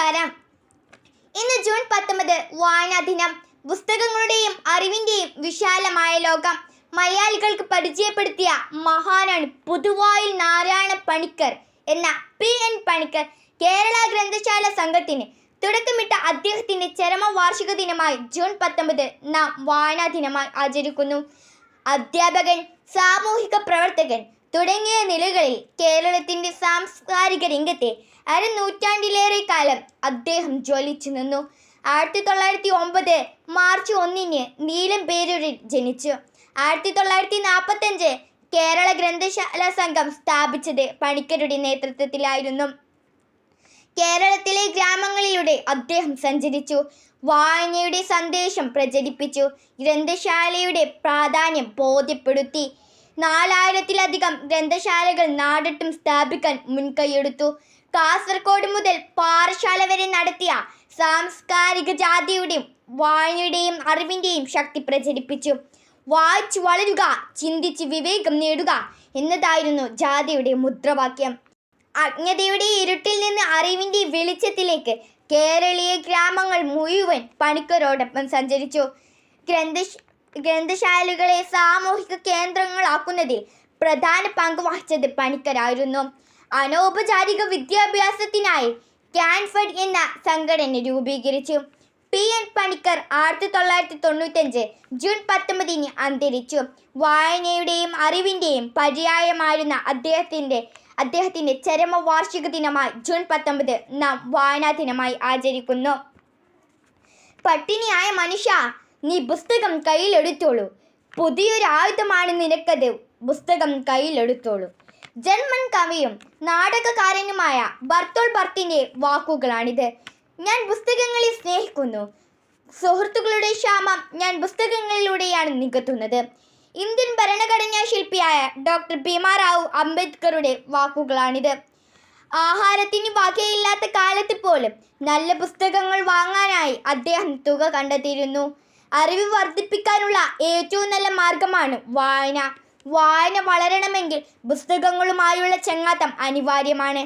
നമസ്കാരം. ഇന്ന് ജൂൺ പത്തൊമ്പത് വായനാ ദിനം. പുസ്തകങ്ങളുടെയും അറിവിന്റെയും വിശാലമായ ലോകം. മലയാളികൾക്ക് പരിചയപ്പെടുത്തിയ മഹാനാണ് പുതുവായിൽ നാരായണ പണിക്കർ എന്ന പി എൻ പണിക്കർ. കേരള ഗ്രന്ഥശാല സംഘത്തിന് തുടക്കമിട്ട അദ്ദേഹത്തിന്റെ ചരമ വാർഷിക ദിനമായി ജൂൺ പത്തൊമ്പത് നാം വായനാ ദിനമായി ആചരിക്കുന്നു. അധ്യാപകൻ സാമൂഹിക പ്രവർത്തകൻ തുടങ്ങിയ നിലകളിൽ കേരളത്തിന്റെ സാംസ്കാരിക രംഗത്തെ അരനൂറ്റാണ്ടിലേറെ കാലം അദ്ദേഹം ജ്വലിച്ചു നിന്നു. ആയിരത്തി തൊള്ളായിരത്തി ഒമ്പത് മാർച്ച് ഒന്നിന് നീലം പേരൂരിൽ ജനിച്ചു. ആയിരത്തി തൊള്ളായിരത്തി നാൽപ്പത്തഞ്ച് കേരള ഗ്രന്ഥശാല സംഘം സ്ഥാപിച്ചത് പണിക്കരുടെ നേതൃത്വത്തിലായിരുന്നു. കേരളത്തിലെ ഗ്രാമങ്ങളിലൂടെ അദ്ദേഹം സഞ്ചരിച്ചു. വായനയുടെ സന്ദേശം പ്രചരിപ്പിച്ചു. ഗ്രന്ഥശാലയുടെ പ്രാധാന്യം ബോധ്യപ്പെടുത്തി. നാലായിരത്തിലധികം ഗ്രന്ഥശാലകൾ നാടൊട്ടും സ്ഥാപിക്കാൻ മുൻകൈയെടുത്തു. കാസർഗോഡ് മുതൽ പാറശാല വരെ നടത്തിയ സാംസ്കാരിക ജാതിയുടെയും വായനയുടെയും അറിവിന്റെയും ശക്തി പ്രചരിപ്പിച്ചു. വായിച്ചു വളരുക ചിന്തിച്ച് വിവേകം നേടുക എന്നതായിരുന്നു ജാതിയുടെ മുദ്രാവാക്യം. അജ്ഞതയുടെ ഇരുട്ടിൽ നിന്ന് അറിവിന്റെ വെളിച്ചത്തിലേക്ക് കേരളീയ ഗ്രാമങ്ങൾ മുഴുവൻ പണിക്കരോടൊപ്പം സഞ്ചരിച്ചു. ഗ്രന്ഥശ ഗ്രന്ഥശാലകളെ സാമൂഹിക കേന്ദ്രങ്ങളാക്കുന്നതിൽ പ്രധാന പങ്ക് വഹിച്ചത് പണിക്കരായിരുന്നു. അനൗപചാരിക വിദ്യാഭ്യാസത്തിനായി കാൻഫഡ് എന്ന സംഘടന രൂപീകരിച്ചു. പി. എൻ. പണിക്കർ ആയിരത്തി തൊള്ളായിരത്തി തൊണ്ണൂറ്റഞ്ച് ജൂൺ പത്തൊമ്പതിന് അന്തരിച്ചു. വായനയുടെയും അറിവിന്റെയും പര്യായമായിരുന്ന അദ്ദേഹത്തിന്റെ അദ്ദേഹത്തിന്റെ ചരമവാർഷിക ദിനമായി ജൂൺ പത്തൊമ്പത് നാം വായനാ ദിനമായി ആചരിക്കുന്നു. പട്ടിണിയായ മനുഷ്യ നീ പുസ്തകം കയ്യിലെടുത്തോളൂ. പുതിയൊരു ആയുധമാണ് നിനക്കത്. പുസ്തകം കയ്യിലെടുത്തോളൂ. ജർമ്മൻ കവിയും നാടകകാരനുമായ ബർത്തോൾ ബർത്തിന്റെ വാക്കുകളാണിത്. ഞാൻ പുസ്തകങ്ങളെ സ്നേഹിക്കുന്നു. സുഹൃത്തുക്കളുടെ ക്ഷാമം ഞാൻ പുസ്തകങ്ങളിലൂടെയാണ് നികത്തുന്നത്. ഇന്ത്യൻ ഭരണഘടനാ ശില്പിയായ ഡോക്ടർ ഭീമാറാവു അംബേദ്കറുടെ വാക്കുകളാണിത്. ആഹാരത്തിന് വകയില്ലാത്ത കാലത്ത് പോലും നല്ല പുസ്തകങ്ങൾ വാങ്ങാനായി അദ്ദേഹം തുക കണ്ടെത്തിയിരുന്നു. അറിവ് വർദ്ധിപ്പിക്കാനുള്ള ഏറ്റവും നല്ല മാർഗമാണ് വായന. വായന വളരണമെങ്കിൽ പുസ്തകങ്ങളുമായുള്ള ചങ്ങാത്തം അനിവാര്യമാണ്.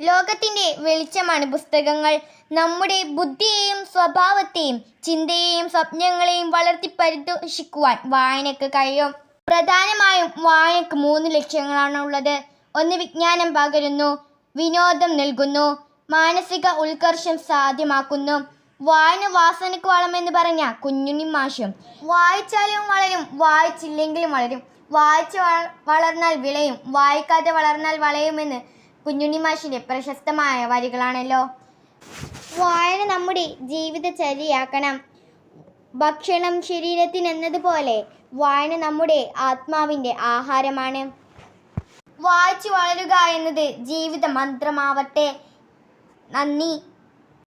ലോകത്തിന്റെ വെളിച്ചമാണ് പുസ്തകങ്ങൾ. നമ്മുടെ ബുദ്ധിയെയും സ്വഭാവത്തെയും ചിന്തയെയും സ്വപ്നങ്ങളെയും വളർത്തി പരിതോഷിക്കുവാൻ വായനയ്ക്ക് കഴിയും. പ്രധാനമായും വായനയ്ക്ക് മൂന്ന് ലക്ഷ്യങ്ങളാണ് ഉള്ളത്. ഒന്ന് വിജ്ഞാനം പകരുന്നു വിനോദം നൽകുന്നു മാനസിക ഉത്കർഷം സാധ്യമാക്കുന്നു. വായന വാസനക്ക് വളമെന്ന് പറഞ്ഞ കുഞ്ഞുണ്ണി മാഷും. വായിച്ചാലും വളരും വായിച്ചില്ലെങ്കിലും വളരും. വായിച്ച് വളർന്നാൽ വിളയും വായിക്കാതെ വളർന്നാൽ വളയുമെന്ന് കുഞ്ഞുണ്ണി മാഷിന്റെ പ്രശസ്തമായ വരികളാണല്ലോ. വായന നമ്മുടെ ജീവിതചര്യയാക്കണം. ഭക്ഷണം ശരീരത്തിനെന്നതുപോലെ വായന നമ്മുടെ ആത്മാവിന്റെ ആഹാരമാണ്. വായിച്ചു വളരുക എന്നത് ജീവിത മന്ത്രമാവട്ടെ നന്ദി.